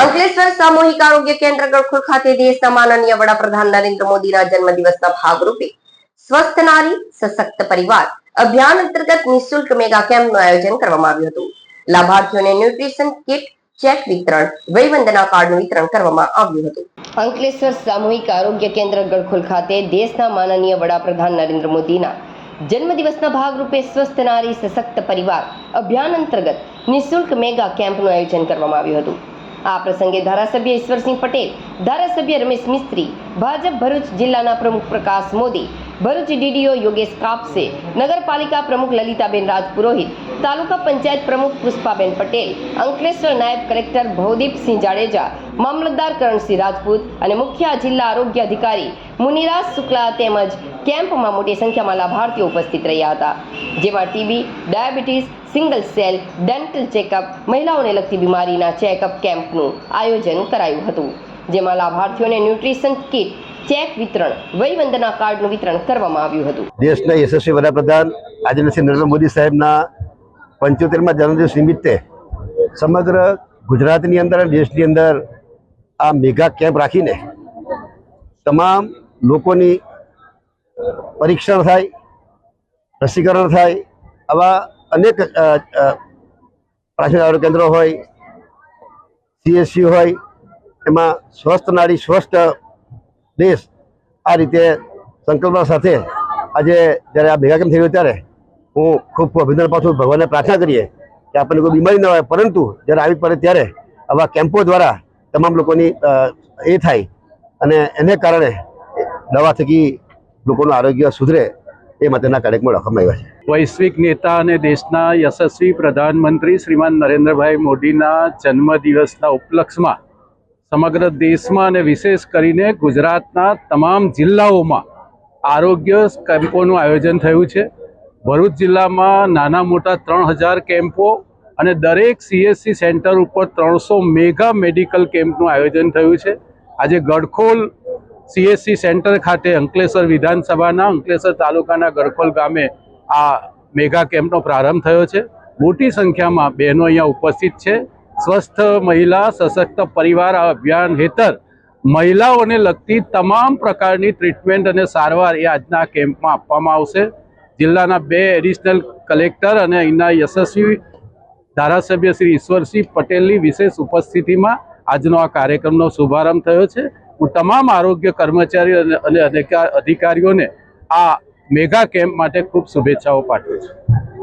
અંકલેશ્વર સામૂહિક આરોગ્ય કેન્દ્ર ગળખોલ ખાતે દેશના માનનીય વડાપ્રધાન નરેન્દ્ર મોદીના જન્મદિવસના ભાગરૂપે સ્વસ્થ નારી, સશક્ત પરિવાર અભિયાન અંતર્ગત નિઃશુલ્ક મેગા કેમ્પનું આયોજન કરવામાં આવ્યું હતું. લાભાર્થીઓને ન્યુટ્રિશન કિટ, ચેક વિતરણ વયવંદના કાર્ડનું વિતરણ કરવામાં આવ્યું હતું. અંકલેશ્વર સામૂહિક આરોગ્ય કેન્દ્ર ગળખોલ ખાતે દેશના માનનીય વડાપ્રધાન નરેન્દ્ર મોદીના જન્મદિવસના ભાગરૂપે સ્વસ્થ નારી, સશક્ત પરિવાર અભિયાન અંતર્ગત નિઃશુલ્ક મેગા કેમ્પનું આયોજન કરવામાં આવ્યું હતું. આ પ્રસંગે ધારાસભ્ય ઈશ્વરસિંહ પટેલ, ધારાસભ્ય રમેશ મિસ્ત્રી, ભાજપ ભરૂચ જિલ્લાના પ્રમુખ પ્રકાશ મોદી, ભરૂચ ડીડીઓ યોગેશ કાપસે, નગરપાલિકા પ્રમુખ લલિતાબેન રાજપુરોહિત તાલુકા પંચાયત પ્રમુખ પુષ્પાબેન પટેલ, અંકલેશ્વર નાયબ કલેક્ટર ભવદીપસિંહ જાડેજા, મામલતદાર કરણસિંહ રાજપૂત અને મુખ્ય જિલ્લા આરોગ્ય અધિકારી મુનિરાજ શુક્લા તેમજ કેમ્પમાં મોટી સંખ્યામાં લાભાર્થીઓ ઉપસ્થિત રહ્યા હતા. જેમાં TB, diabetes, single cell, dental checkup, મહિલાઓને લગતી બીમારીના ચેકઅપ કેમ્પનું આયોજન કરાયું હતું. જેમાં લાભાર્થીઓને ન્યુટ્રિશન કિટ, ચેક વિતરણ વયવંદના કાર્ડનું વિતરણ કરવામાં આવ્યું હતું. દેશના યશસ્વી વડાપ્રધાન આજે નરેન્દ્ર મોદી સાહેબના પંચોતેરમાં જન્મદિવસ નિમિત્તે સમગ્ર ગુજરાતની અંદર દેશની અંદર આ મેગા કેમ્પ રાખીને તમામ લોકોની પરીક્ષણ થાય, રસીકરણ થાય, આવા અનેક પ્રાથમિક આરોગ્ય કેન્દ્રો હોય સીએસસી હોય, એમાં સ્વસ્થ નારી, સ્વસ્થ દેશ આ રીતે સંકલ્પના સાથે આજે જ્યારે આ ભેગા કેમ થઈ ત્યારે હું ખૂબ ખૂબ અભિનંદન પાછું ભગવાનને પ્રાર્થના કરીએ કે આપણને કોઈ બીમારી ન હોય, પરંતુ જ્યારે આવી પડે ત્યારે આવા કેમ્પો દ્વારા તમામ લોકોની એ થાય અને એને કારણે દવા થકી લોકોનું આરોગ્ય સુધરે એ માટેના કાર્યક્રમો રાખવામાં આવ્યા છે. વૈશ્વિક નેતા અને દેશના યશસ્વી પ્રધાનમંત્રી શ્રીમાન નરેન્દ્રભાઈ મોદીના જન્મદિવસના ઉપલક્ષમાં સમગ્ર દેશમાં અને વિશેષ કરીને ગુજરાતના તમામ જિલ્લાઓમાં આરોગ્ય કેમ્પોનું આયોજન થયું છે. ભરૂચ જિલ્લામાં નાના મોટા ત્રણ હજાર કેમ્પો અને દરેક સીએસસી સેન્ટર ઉપર ત્રણસો મેગા મેડિકલ કેમ્પનું આયોજન થયું છે. આજે ગડખોલ સીએસસી સેન્ટર ખાતે અંકલેશ્વર વિધાનસભાના અંકલેશ્વર તાલુકાના ગડખોલ ગામે આ મેગા કેમ્પનો પ્રારંભ થયો છે. મોટી સંખ્યામાં બહેનો અહીંયા ઉપસ્થિત છે. સ્વસ્થ મહિલા સશક્ત પરિવાર આ અભિયાન હેઠળ મહિલાઓને લગતી તમામ પ્રકારની ટ્રીટમેન્ટ અને સારવાર એ આજના કેમ્પમાં આપવામાં આવશે. જિલ્લાના બે એડિશનલ કલેક્ટર અને અહીંના યશસ્વી ધારાસભ્ય શ્રી ઈશ્વરસિંહ પટેલની વિશેષ ઉપસ્થિતિમાં આજનો આ કાર્યક્રમનો શુભારંભ થયો છે. હું તમામ આરોગ્ય કર્મચારીઓ અને અધિકારીઓને આ મેગા કેમ્પ માટે ખૂબ શુભેચ્છાઓ પાઠવું છું.